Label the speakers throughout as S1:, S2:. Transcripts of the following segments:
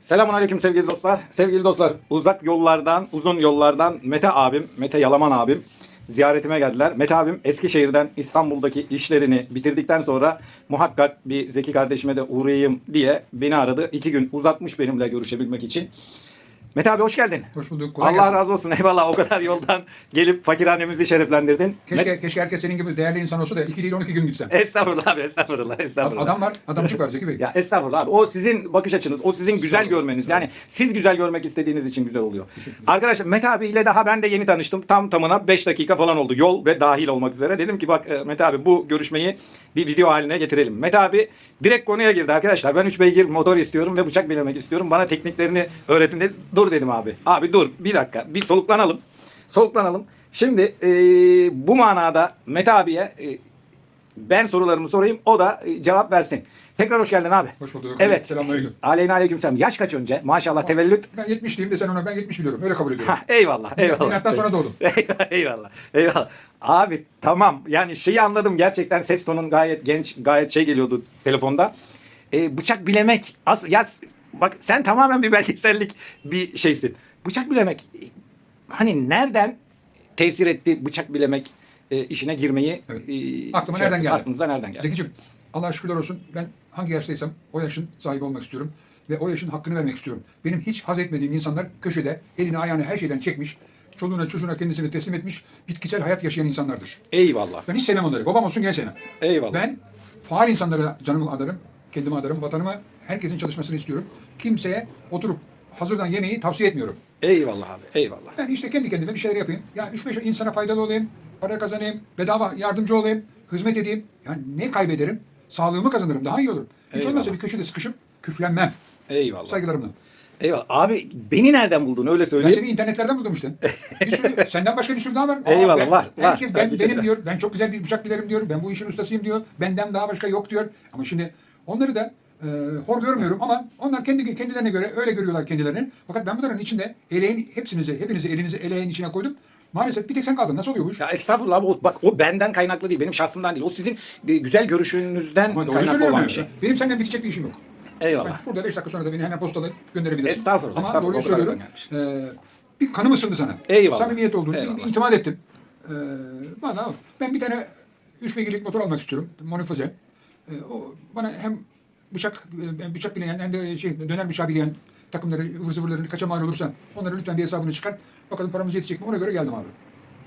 S1: Selamun aleyküm sevgili dostlar. Sevgili dostlar uzak yollardan, uzun yollardan Mete abim, Mete Yalaman abim ziyaretime geldiler. Mete abim Eskişehir'den İstanbul'daki işlerini bitirdikten sonra muhakkak bir Zeki kardeşime de uğrayayım diye beni aradı. İki gün uzatmış benimle görüşebilmek için. Mete abi hoş geldin.
S2: Hoş bulduk. Kolay
S1: Allah
S2: gelsin.
S1: razı olsun. Eyvallah o kadar yoldan gelip fakirhanemizi şereflendirdin.
S2: Keşke, keşke herkes senin gibi değerli insan olsa da 2 değil 12 gün gitsen.
S1: Estağfurullah abi estağfurullah estağfurullah.
S2: Adam var, adamcık var Zeki Bey.
S1: Ya estağfurullah abi. O sizin bakış açınız, o sizin güzel görmeniz. Yani siz güzel görmek istediğiniz için güzel oluyor. Arkadaşlar Mete abiyle daha ben de yeni tanıştım. Tam tamına 5 dakika falan oldu. Yol ve dahil olmak üzere. Dedim ki bak e, Mete abi bu görüşmeyi bir video haline getirelim. Mete abi direkt konuya girdi arkadaşlar. Ben 3 beygir motor istiyorum ve bıçak bilemek istiyorum. Bana tekniklerini öğretin dedi. Dur dedim abi. Abi dur bir dakika. Bir soluklanalım. Soluklanalım. Şimdi e, bu manada Mete abiye e, ben sorularımı sorayım. O da e, cevap versin. Tekrar hoş geldin abi.
S2: Hoş bulduk.
S1: Evet.
S2: Selamünaleyküm.
S1: Aleyna aleyküm selam. Yaş kaç önce? Maşallah tevellüt.
S2: Ben 70 diyeyim de sen ona ben 70 biliyorum. Öyle kabul ediyorum.
S1: Ha, eyvallah. Eyvallah.
S2: Milattan sonra doğdum.
S1: eyvallah. Eyvallah. Eyvallah. Abi tamam. Yani şeyi anladım. Gerçekten ses tonun gayet genç, gayet şey geliyordu telefonda. E, bıçak bilemek. As ya bak sen tamamen bir belgesellik bir şeysin. Bıçak bilemek hani nereden tesir etti bıçak bilemek e, işine girmeyi?
S2: Evet.
S1: e,
S2: Aklıma
S1: şey
S2: nereden geldi?
S1: Aklınıza nereden geldi?
S2: Zekicim Allah'a şükürler olsun ben hangi yaştaysam o yaşın sahibi olmak istiyorum. Ve o yaşın hakkını vermek istiyorum. Benim hiç haz etmediğim insanlar köşede elini ayağını her şeyden çekmiş. Çoluğuna çocuğuna kendisini teslim etmiş. Bitkisel hayat yaşayan insanlardır.
S1: Eyvallah.
S2: Ben hiç sevmem onları. Babam olsun gene sevmem.
S1: Eyvallah.
S2: Ben faal insanlara canımı adarım, kendimi adarım, vatanıma herkesin çalışmasını istiyorum. Kimseye oturup hazırdan yemeği tavsiye etmiyorum.
S1: Eyvallah abi. Eyvallah.
S2: Ben işte kendi kendime bir şeyler yapayım. Ya 3-5 insana faydalı olayım, para kazanayım, bedava yardımcı olayım, hizmet edeyim. Yani ne kaybederim? Sağlığımı kazanırım, daha iyi olur. Hiç
S1: Eyvallah.
S2: olmazsa bir köşede sıkışıp küflenmem.
S1: Eyvallah.
S2: Saygılarımla.
S1: Eyvallah. Abi beni nereden buldun öyle
S2: Ben
S1: söyleyeyim.
S2: seni internetlerden buldum işte. Bir sürü, senden başka bir sürü daha var. Aa,
S1: Eyvallah,
S2: ben-
S1: var, var.
S2: Herkes ben,
S1: Tabii
S2: benim
S1: canım.
S2: diyor. Ben çok güzel bir bıçak bilirim diyor. Ben bu işin ustasıyım diyor. Benden daha başka yok diyor. Ama şimdi onları da e, hor görmüyorum ama onlar kendi kendilerine göre öyle görüyorlar kendilerini. Fakat ben bunların içinde eleğin hepsinizi, hepinizi elinizi eleğin içine koydum. Maalesef bir tek sen kaldın. Nasıl oluyor bu iş?
S1: Ya estağfurullah abi, o, bak o benden kaynaklı değil, benim şahsımdan değil. O sizin e, güzel görüşünüzden
S2: Ama doğru
S1: kaynaklı
S2: söylüyorum
S1: olan
S2: yani.
S1: bir şey.
S2: Benim senden bitecek bir işim yok.
S1: Eyvallah.
S2: Ben burada 5 dakika sonra da beni hemen postalayıp gönderebilirsin.
S1: Estağfurullah,
S2: Ama
S1: estağfurullah,
S2: doğruyu
S1: o kadar
S2: söylüyorum.
S1: gelmiş.
S2: Ee, bir kanım ısındı sana.
S1: Eyvallah.
S2: Samimiyet olduğunu,
S1: Eyvallah.
S2: bir, itimat ettim. Ee, bana ben bir tane 3 beygirlik motor almak istiyorum. Monifaze. Ee, o bana hem bıçak e, bıçak bileyen hem de şey döner bıçağı bileyen takımları ıvır zıvırlarını kaça mal olursa onları lütfen bir hesabını çıkar. Bakalım paramız yetecek mi? Ona göre geldim abi.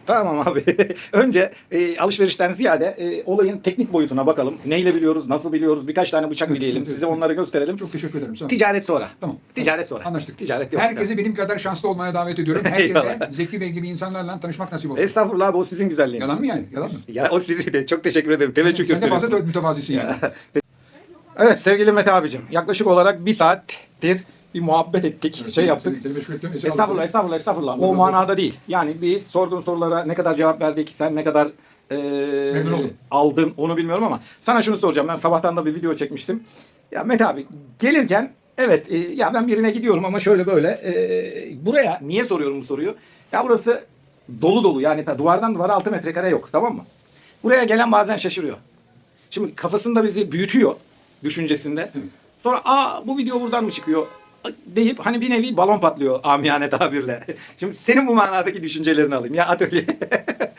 S1: Tamam abi. Önce e, alışverişten ziyade e, olayın teknik boyutuna bakalım. Neyle biliyoruz, nasıl biliyoruz, birkaç tane bıçak bileyelim,
S2: evet,
S1: size
S2: evet.
S1: onları gösterelim.
S2: Çok teşekkür ederim. Ol.
S1: Ticaret sonra.
S2: Tamam.
S1: Ticaret sonra.
S2: Anlaştık.
S1: Ticaret yok.
S2: Herkese benim kadar şanslı olmaya davet ediyorum. Herkese. Zeki Bey gibi insanlarla tanışmak nasip olsun.
S1: Estağfurullah abi o sizin güzelliğiniz.
S2: Yalan mı yani? Yalan mı?
S1: Ya o sizi de çok teşekkür ederim. Teveccüh
S2: Sen de fazla
S1: gösteriyorsunuz.
S2: mütevazisin yani.
S1: Evet sevgili Mete abicim. Yaklaşık olarak bir saattir bir muhabbet ettik. şey yaptık.
S2: Seni meşgul ettim,
S1: Estağfurullah, estağfurullah, estağfurullah. O manada değil. Yani biz sorduğun sorulara ne kadar cevap verdik, sen ne kadar e,
S2: Memnun oldum.
S1: aldın onu bilmiyorum ama sana şunu soracağım. Ben sabahtan da bir video çekmiştim. Ya Mete abi gelirken evet e, ya ben birine gidiyorum ama şöyle böyle e, buraya niye soruyorum bu soruyu? Ya burası dolu dolu yani ta- duvardan duvara 6 metrekare yok tamam mı? Buraya gelen bazen şaşırıyor. Şimdi kafasında bizi büyütüyor düşüncesinde. Sonra aa bu video buradan mı çıkıyor deyip hani bir nevi balon patlıyor amiyane tabirle. Şimdi senin bu manadaki düşüncelerini alayım. Ya atölye.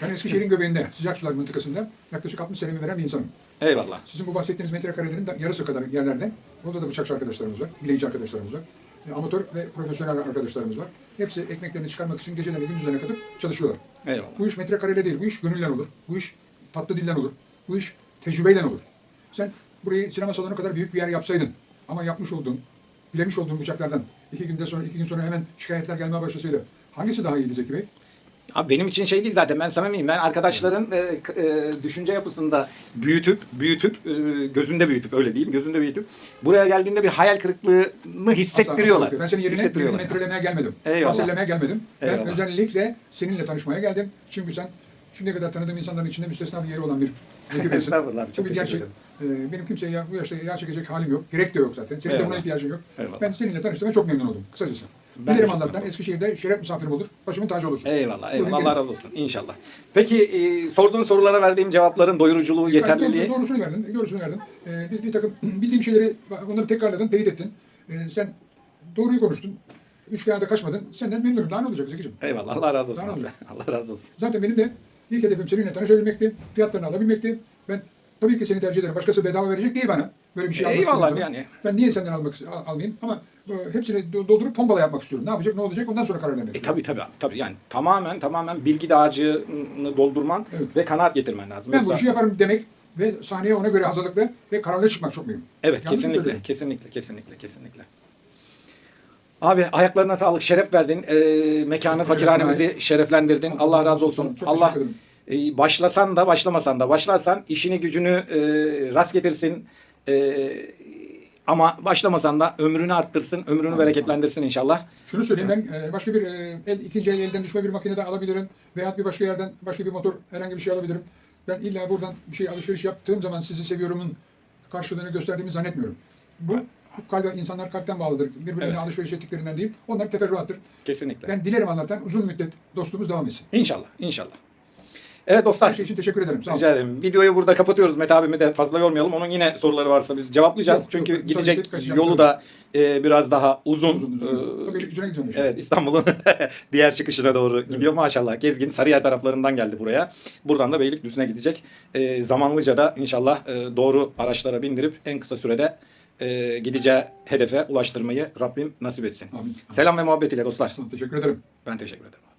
S2: Ben Eskişehir'in göbeğinde, sıcak sular mıntıkasında yaklaşık 60 senemi veren bir insanım.
S1: Eyvallah.
S2: Sizin bu bahsettiğiniz metrekarelerin de yarısı kadar yerlerde. Burada da bıçakçı arkadaşlarımız var, bileyici arkadaşlarımız var. e, Amatör ve profesyonel arkadaşlarımız var. Hepsi ekmeklerini çıkarmak için gecelerine gündüzlerine kadar çalışıyorlar.
S1: Eyvallah.
S2: Bu iş metrekareyle değil, bu iş gönüller olur. Bu iş tatlı dilden olur. Bu iş tecrübeyle olur. Sen burayı sinema salonu kadar büyük bir yer yapsaydın ama yapmış olduğun, bilemiş olduğun bıçaklardan iki günde sonra, iki gün sonra hemen şikayetler gelmeye başlasaydı hangisi daha iyiydi Zeki Bey?
S1: Abi benim için şey değil zaten ben samimiyim. Ben arkadaşların e, e, düşünce yapısında büyütüp büyütüp e, gözünde büyütüp öyle diyeyim gözünde büyütüp buraya geldiğinde bir hayal kırıklığını hissettiriyorlar.
S2: Asla. Ben senin yerine,
S1: Hissettiriyorlar.
S2: metrelemeye gelmedim.
S1: Eyvallah.
S2: Bahsetlemeye gelmedim.
S1: Eyvallah.
S2: Ben özellikle seninle tanışmaya geldim. Çünkü sen şimdiye kadar tanıdığım insanların içinde müstesna bir yeri olan bir.
S1: Estağfurullah abi, çok teşekkür
S2: gerçek. Ee, benim kimseye ya, bu yaşta yağ çekecek halim yok. Gerek de yok zaten. Senin de
S1: Eyvallah.
S2: buna ihtiyacın yok.
S1: Eyvallah.
S2: Ben seninle tanıştığıma çok memnun oldum. Kısacası.
S1: Ben de
S2: Bilirim
S1: çok
S2: Allah'tan Eskişehir'de şeref misafirim olur. Başımın tacı olursun.
S1: Eyvallah eyvallah. Allah razı olsun inşallah. Peki e, sorduğun sorulara verdiğim cevapların doyuruculuğu,
S2: Yani
S1: yeterliliği.
S2: doğru- doğrusunu verdin. Doğrusunu verdin. Ee, bir, bir takım bildiğim şeyleri onları tekrarladın, teyit ettin. Ee, sen doğruyu konuştun. Üç kağıda kaçmadın. Senden memnunum. Daha ne olacak Zeki'ciğim?
S1: Eyvallah. Allah razı olsun.
S2: Tamam.
S1: abi. Allah razı olsun.
S2: Zaten benim de ilk hedefim seninle tanışabilmekti. Fiyatlarını alabilmekti. Ben tabii ki seni tercih ederim. Başkası bedava verecek değil bana. Böyle bir şey almak
S1: Eyvallah yani.
S2: Ben niye senden almak al- almayayım? Ama e, hepsini do- doldurup pompala yapmak istiyorum. Ne yapacak, ne olacak? Ondan sonra karar vermek
S1: E
S2: istiyorum.
S1: tabii tabii abi, tabii yani tamamen tamamen bilgi dağarcığını doldurman
S2: Evet.
S1: ve kanaat getirmen lazım.
S2: Ben
S1: Yoksa-
S2: bu işi yaparım demek ve sahneye ona göre hazırlıklı ve kararlı çıkmak çok mühim.
S1: Evet
S2: Yanlış mı
S1: kesinlikle,
S2: söylüyorum?
S1: kesinlikle, kesinlikle, kesinlikle. Abi ayaklarına sağlık, şeref verdin. Ee, mekanı, fakirhanemizi şereflendirdin. Allah razı olsun.
S2: Çok
S1: Allah
S2: teşekkür ederim.
S1: e, başlasan da başlamasan da başlarsan işini gücünü e, rast getirsin. E, ama başlamasan da ömrünü arttırsın, ömrünü bereketlendirsin inşallah.
S2: Şunu söyleyeyim ben e, başka bir e, el, ikinci el elden düşme bir makine de alabilirim. Veya bir başka yerden başka bir motor herhangi bir şey alabilirim. Ben illa buradan bir şey alışveriş yaptığım zaman sizi seviyorumun karşılığını gösterdiğimi zannetmiyorum. Bu kalbe insanlar kalpten bağlıdır. Birbirine
S1: Evet.
S2: alışveriş ettiklerinden değil. Onlar teferruattır.
S1: Kesinlikle.
S2: Ben dilerim Allah'tan uzun müddet dostluğumuz devam etsin.
S1: İnşallah, inşallah. Evet
S2: Her
S1: dostlar.
S2: şey için teşekkür ederim. Sağ olun.
S1: Rica ederim. Videoyu burada kapatıyoruz. Mete abimi de fazla yormayalım. Onun yine soruları varsa biz cevaplayacağız.
S2: Yok,
S1: Çünkü
S2: yok,
S1: gidecek yolu da e, biraz daha uzun.
S2: Uzun, uzun. Tabii gideceğim.
S1: Evet İstanbul'un diğer çıkışına doğru gidiyor maşallah. Gezgin Sarıyer taraflarından geldi buraya. Buradan da Beylikdüzü'ne gidecek. E, zamanlıca da inşallah e, doğru araçlara bindirip en kısa sürede e, gideceği hedefe ulaştırmayı Rabbim nasip etsin.
S2: Amin.
S1: Selam ve muhabbet ile dostlar.
S2: Teşekkür ederim.
S1: Ben teşekkür ederim.